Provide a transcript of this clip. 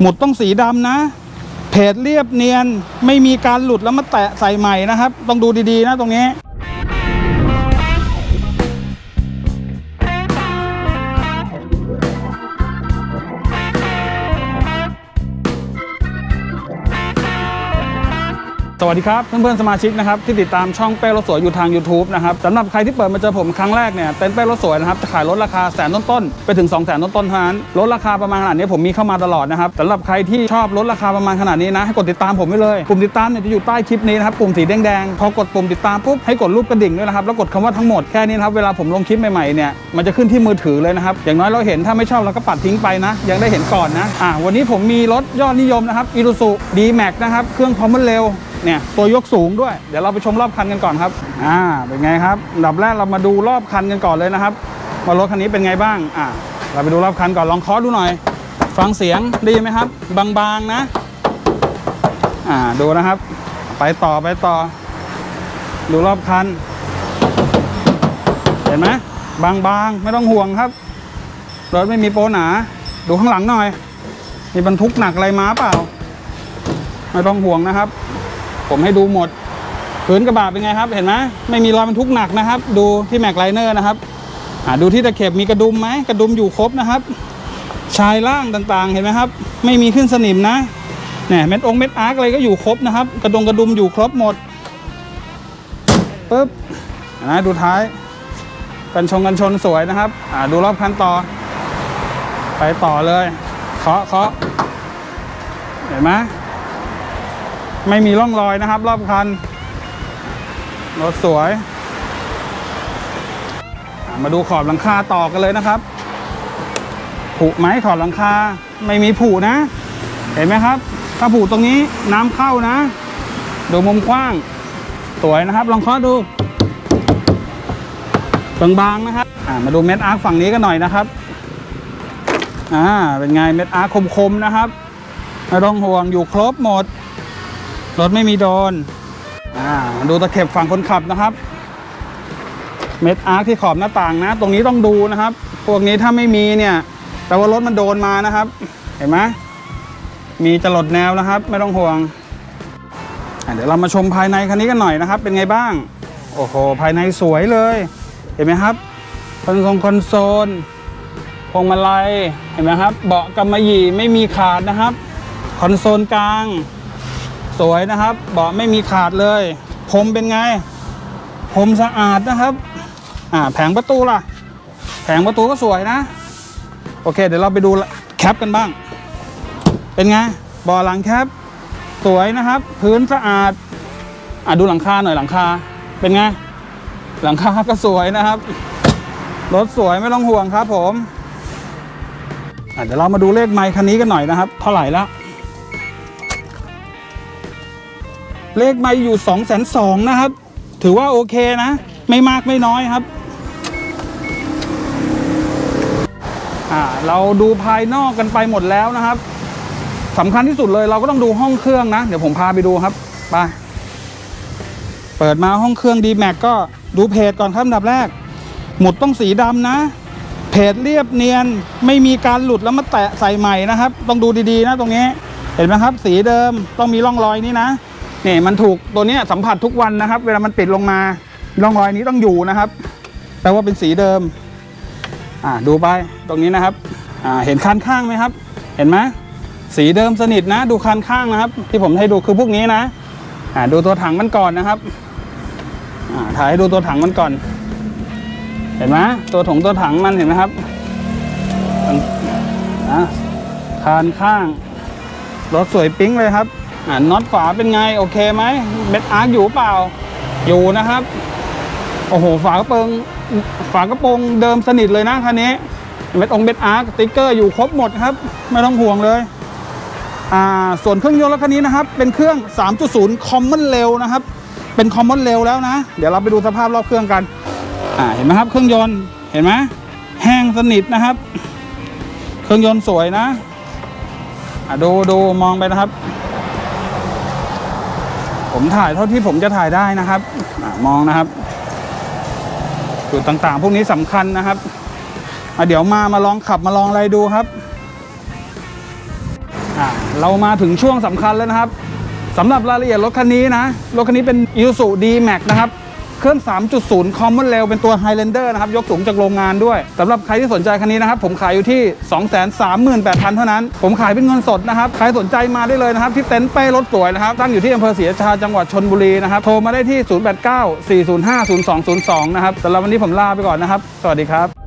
หมุดต้องสีดำนะ เพจเรียบเนียนไม่มีการหลุดแล้วมาแตะใส่ใหม่นะครับ ต้องดูดีๆนะตรงนี้ สวัสดีครับเพื่อนๆสมาชิกนะครับที่ติดตามช่องเป้รถสวยอยู่ทาง YouTube นะครับสำหรับใครที่เปิดมาเจอผมครั้งแรกเนี่ยเต็นเป้รถสวยนะครับจะขายรถราคาแสนต้นๆไปถึง2 0 0แสนต้นๆเท่านั้นรถราคาประมาณขนาดนี้ผมมีเข้ามาตลอดนะครับสำหรับใครที่ชอบรถราคาประมาณขนาดนี้นะให้กดติดตามผมไว้เลยปุ่มติดตามเนี่ยจะอยู่ใต้คลิปนี้นะครับปุ่มสีแดงๆพอกดปุ่มติดตามปุ๊บให้กดรูปกระดิ่งด้วยนะครับแล้วกดคำว่าทั้งหมดแค่นี้นครับเวลาผมลงคลิปใหม่ๆเนี่ยมันจะขึ้นที่มือถือเลยนะครับอย่างน้อยเราเห็นถ้าไม่ชอบเราก็ปัดทิ้งไปนะยังได้เห็นก่อนนะอะวันนี้ผมมีรถยอดนิยมนะครับอีซูซูดีแม็กนะครับเครื่องพอมเร็ว เนี่ยตัวยกสูงด้วย เดี๋ยวเราไปชมรอบคันกันก่อนครับอ่าเป็นไงครับดับแรกเรามาดูรอบคันกันก่อนเลยนะครับว่ารถคันนี้เป็นไงบ้างอ่าเราไปดูรอบคันก่อนลองเคาะดูหน่อย ฟังเสียงดีไหมครับ บางๆนะอ่าดูนะครับ ไปต่อไปต่อ ดูรอบคัน เห็นไหมบางๆ ไม่ต้องห่วงครับรถไม่มีโปหนา ดูข้างหลังหน่อย มีบรรทุกหนักอะไรมาเปล่า ไม่ต้องห่วงนะครับ ผมให้ดูหมดพื้นกระบะเป็นไงครับ เห็นไหมไม่มีรอยบรรทุกหนักนะครับ ดูที่แม็กไลเนอร์นะครับดูที่ตะเข็บมีกระดุมไหมกระดุมอยู่ครบนะครับ ชายล่างต่างๆ เห็นไหมครับ ไม่มีขึ้นสนิมนะเนี่ยเม็ดองเม็ดอาร์กอะไรก็อยู่ครบนะครับ กระดงกระดุมอยู่ครบหมดปึ๊บนะดูท้าย กันชงกันชนสวยนะครับอ่าดูรอบคันต่อ ไปต่อเลยเคาะเคาะเห็นไหม ไม่มีร่องรอยนะครับ รอบคันรถสวย มาดูขอบหลังคาต่อกันเลยนะครับ ผุไหมขอบหลังคาไม่มีผุนะ เห็นไหมครับ ถ้าผุตรงนี้น้ำเข้านะ ดูมุมกว้าง สวยนะครับ ลองเคาะดูบางๆนะครับมาดูเม็ดอาร์คฝั่งนี้กันหน่อยนะครับอ่าเป็นไงเม็ดอาร์คคมๆนะครับไม่ต้องห่วงอยู่ครบหมด รถไม่มีโดนอ่าดูตะเข็บฝั่งคนขับนะครับ เม็ดอาร์คที่ขอบหน้าต่างนะ ตรงนี้ต้องดูนะครับ พวกนี้ถ้าไม่มีเนี่ยแปลว่ารถมันโดนมานะครับ เห็นไหมมีจรดแนวนะครับ ไม่ต้องห่วง เดี๋ยวเรามาชมภายในคันนี้กันหน่อยนะครับ เป็นไงบ้าง โอ้โหภายในสวยเลย เห็นไหมครับคอนโซลคอนโซลพวงมาลัยเห็นไหมครับ เบาะกำมะหยี่ไม่มีขาดนะครับ คอนโซลกลาง สวยนะครับ เบาะไม่มีขาดเลยพรมเป็นไงพรมสะอาดนะครับ อ่าแผงประตูล่ะ แผงประตูก็สวยนะ โอเค เดี๋ยวเราไปดูแคปกันบ้าง เป็นไงเบาะหลังแคปสวยนะครับ พื้นสะอาด อ่าดูหลังคาหน่อยหลังคา เป็นไง หลังคาก็สวยนะครับ รถสวยไม่ต้องห่วงครับผมอะเดี๋ยวเรามาดูเลขไมค์คันนี้กันหน่อยนะครับ เท่าไหร่แล้ว เลขไม่อยู่2องแสนสองนะครับ ถือว่าโอเคนะ ไม่มากไม่น้อยครับอ่าเราดูภายนอกกันไปหมดแล้วนะครับสำคัญที่สุดเลยเราก็ต้องดูห้องเครื่องนะ เดี๋ยวผมพาไปดูครับไปเปิดมาห้องเครื่องดีแม็กก็ดูเพจก่อนครับอันดับแรก หมุดต้องสีดำนะ เพจเรียบเนียนไม่มีการหลุดแล้วมาแตะใส่ใหม่นะครับ ต้องดูดีๆนะตรงนี้เห็นไหมครับ สีเดิมต้องมีร่องรอยนี้นะ นี่มันถูกตัวนี้สัมผัสทุกวันนะครับ เวลามันปิดลงมาร่องรอยนี้ต้องอยู่นะครับแปลว่าเป็นสีเดิม อ่าดูไปตรงนี้นะครับอ่าเห็นคันข้างไหมครับ เห็นไหมสีเดิมสนิทนะ ดูคันข้างนะครับ ที่ผมให้ดูคือพวกนี้นะอ่าดูตัวถังมันก่อนนะครับอ่าถ่ายให้ดูตัวถังมันก่อน เห็นไหมตัวถงตัวถังมันเห็นไหมครับอ่าคานข้างรถสวยปิ๊งเลยครับ อ่าน็อตฝาเป็นไงโอเคไหมเบ็ดอาร์คอยู่เปล่า อยู่นะครับ โอ้โหฝากระโปรงฝากระโปรงเดิมสนิทเลยนะคันนี้เบ็ดองเบ็ดอาร์คสติ๊กเกอร์อยู่ครบหมดครับ ไม่ต้องห่วงเลยอ่าส่วนเครื่องยนต์รถคันนี้นะครับ เป็นเครื่อง 3.0 Common Rail นะครับ เป็น Common Rail แล้วนะ เดี๋ยวเราไปดูสภาพรอบเครื่องกันอ่าเห็นไหมครับเครื่องยนต์เห็นไหมแห้งสนิทนะครับ เครื่องยนต์สวยนะอะดูดูมองไปนะครับ ผมถ่ายเท่าที่ผมจะถ่ายได้นะครับอมองนะครับจุดต่างๆ พวกนี้สำคัญนะครับเดี๋ยวมามาลองขับมาลองอะไรดูครับเรามาถึงช่วงสำคัญแล้วนะครับสำหรับรายละเอียดรถคันนี้นะ รถคันนี้เป็น i s u D-Max นะครับ เครื่อง 3.0 Common Rail เป็นตัว Highlander นะครับ ยกสูงจากโรงงานด้วยสำหรับใครที่สนใจคันนี้นะครับ ผมขายอยู่ที่ 238,000 เท่านั้น ผมขายเป็นเงินสดนะครับ ใครสนใจมาได้เลยนะครับ ที่เต็นท์เป้รถสวยนะครับ ตั้งอยู่ที่อำเภอศรีราชาจังหวัดชนบุรีนะครับ โทรมาได้ที่ 089 405 0202 นะครับสำหรับวันนี้ผมลาไปก่อนนะครับ สวัสดีครับ